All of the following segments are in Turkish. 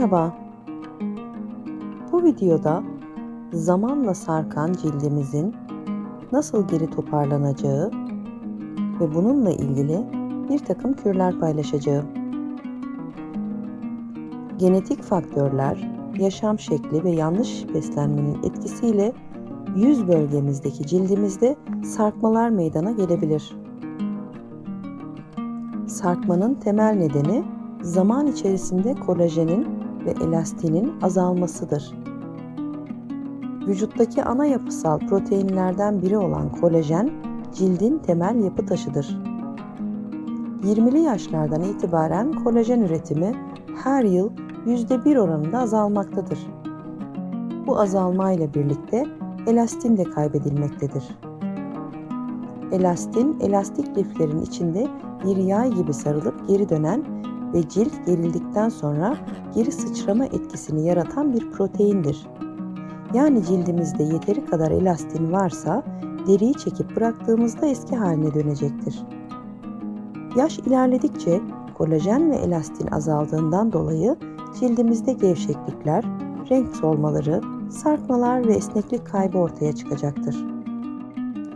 Merhaba. Bu videoda zamanla sarkan cildimizin nasıl geri toparlanacağı ve bununla ilgili bir takım kürler paylaşacağım. Genetik faktörler, yaşam şekli ve yanlış beslenmenin etkisiyle yüz bölgemizdeki cildimizde sarkmalar meydana gelebilir. Sarkmanın temel nedeni zaman içerisinde kolajenin ve elastinin azalmasıdır. Vücuttaki ana yapısal proteinlerden biri olan kolajen, cildin temel yapı taşıdır. 20'li yaşlardan itibaren kolajen üretimi her yıl %1 oranında azalmaktadır. Bu azalmayla birlikte elastin de kaybedilmektedir. Elastin, elastik liflerin içinde bir yay gibi sarılıp geri dönen ve cilt gerildikten sonra geri sıçrama etkisini yaratan bir proteindir. Yani cildimizde yeteri kadar elastin varsa deriyi çekip bıraktığımızda eski haline dönecektir. Yaş ilerledikçe kolajen ve elastin azaldığından dolayı cildimizde gevşeklikler, renk solmaları, sarkmalar ve esneklik kaybı ortaya çıkacaktır.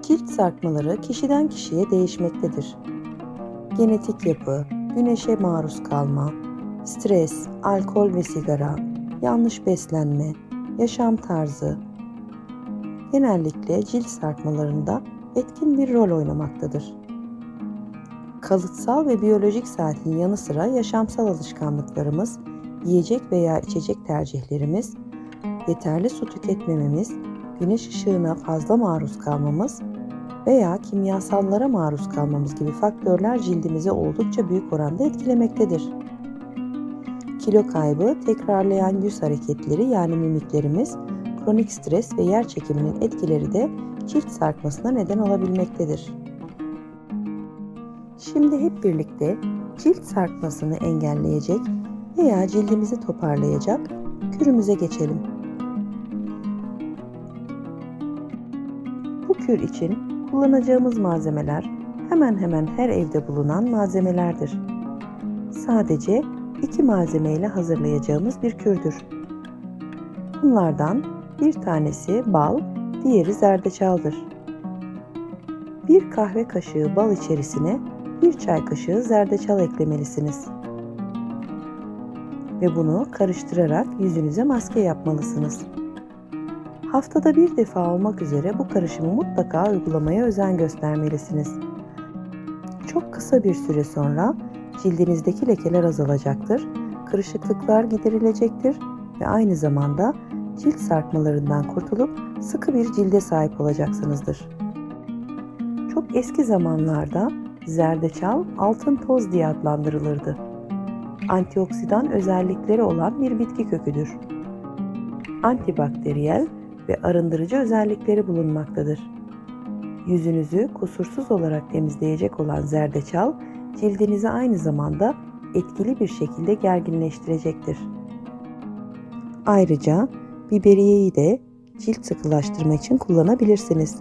Cilt sarkmaları kişiden kişiye değişmektedir. Genetik yapı, güneşe maruz kalma, stres, alkol ve sigara, yanlış beslenme, yaşam tarzı genellikle cilt sarkmalarında etkin bir rol oynamaktadır. Kalıtsal ve biyolojik saatin yanı sıra yaşamsal alışkanlıklarımız, yiyecek veya içecek tercihlerimiz, yeterli su tüketmememiz, güneş ışığına fazla maruz kalmamız veya kimyasallara maruz kalmamız gibi faktörler cildimizi oldukça büyük oranda etkilemektedir. Kilo kaybı, tekrarlayan yüz hareketleri yani mimiklerimiz, kronik stres ve yer çekiminin etkileri de cilt sarkmasına neden olabilmektedir. Şimdi hep birlikte cilt sarkmasını engelleyecek veya cildimizi toparlayacak kürümüze geçelim. Bu kür için kullanacağımız malzemeler hemen hemen her evde bulunan malzemelerdir. Sadece iki malzeme ile hazırlayacağımız bir kürdür. Bunlardan bir tanesi bal, diğeri zerdeçaldır. Bir kahve kaşığı bal içerisine bir çay kaşığı zerdeçal eklemelisiniz. Ve bunu karıştırarak yüzünüze maske yapmalısınız. Haftada bir defa olmak üzere bu karışımı mutlaka uygulamaya özen göstermelisiniz. Çok kısa bir süre sonra cildinizdeki lekeler azalacaktır, kırışıklıklar giderilecektir ve aynı zamanda cilt sarkmalarından kurtulup sıkı bir cilde sahip olacaksınızdır. Çok eski zamanlarda zerdeçal altın toz diye adlandırılırdı. Antioksidan özellikleri olan bir bitki köküdür. Antibakteriyel ve arındırıcı özellikleri bulunmaktadır. Yüzünüzü kusursuz olarak temizleyecek olan zerdeçal, cildinizi aynı zamanda etkili bir şekilde gerginleştirecektir. Ayrıca biberiyeyi de cilt sıkılaştırma için kullanabilirsiniz.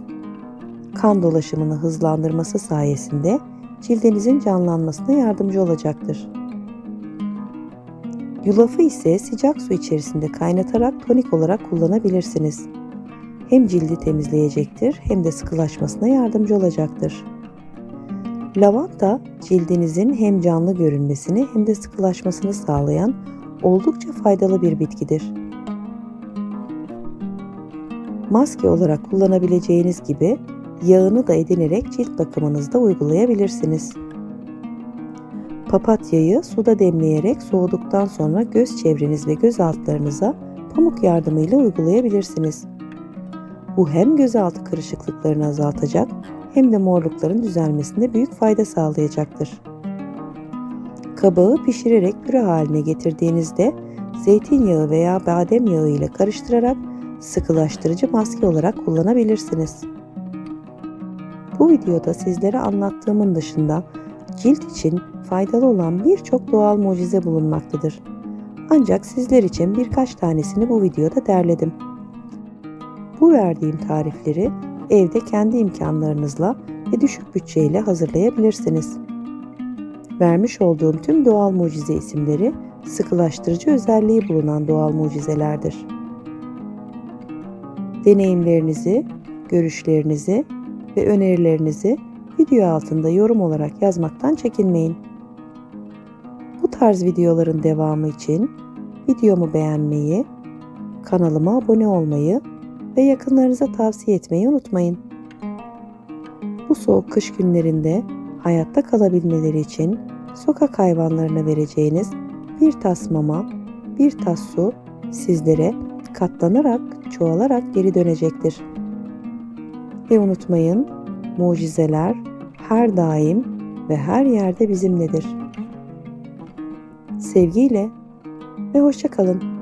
Kan dolaşımını hızlandırması sayesinde cildinizin canlanmasına yardımcı olacaktır. Yulafı ise sıcak su içerisinde kaynatarak tonik olarak kullanabilirsiniz. Hem cildi temizleyecektir hem de sıkılaşmasına yardımcı olacaktır. Lavanta cildinizin hem canlı görünmesini hem de sıkılaşmasını sağlayan oldukça faydalı bir bitkidir. Maske olarak kullanabileceğiniz gibi yağını da edinerek cilt bakımınızda uygulayabilirsiniz. Papatyayı suda demleyerek soğuduktan sonra göz çevreniz ve göz altlarınıza pamuk yardımıyla uygulayabilirsiniz. Bu hem gözaltı kırışıklıklarını azaltacak hem de morlukların düzelmesinde büyük fayda sağlayacaktır. Kabağı pişirerek püre haline getirdiğinizde zeytinyağı veya badem yağı ile karıştırarak sıkılaştırıcı maske olarak kullanabilirsiniz. Bu videoda sizlere anlattığımın dışında cilt için faydalı olan birçok doğal mucize bulunmaktadır. Ancak sizler için birkaç tanesini bu videoda derledim. Bu verdiğim tarifleri evde kendi imkanlarınızla ve düşük bütçeyle hazırlayabilirsiniz. Vermiş olduğum tüm doğal mucize isimleri sıkılaştırıcı özelliği bulunan doğal mucizelerdir. Deneyimlerinizi, görüşlerinizi ve önerilerinizi video altında yorum olarak yazmaktan çekinmeyin. Bu tarz videoların devamı için videomu beğenmeyi, kanalıma abone olmayı ve yakınlarınıza tavsiye etmeyi unutmayın. Bu soğuk kış günlerinde hayatta kalabilmeleri için sokak hayvanlarına vereceğiniz bir tas mama, bir tas su sizlere katlanarak, çoğalarak geri dönecektir. Ve unutmayın, mucizeler her daim ve her yerde bizimledir. Sevgiyle ve hoşça kalın.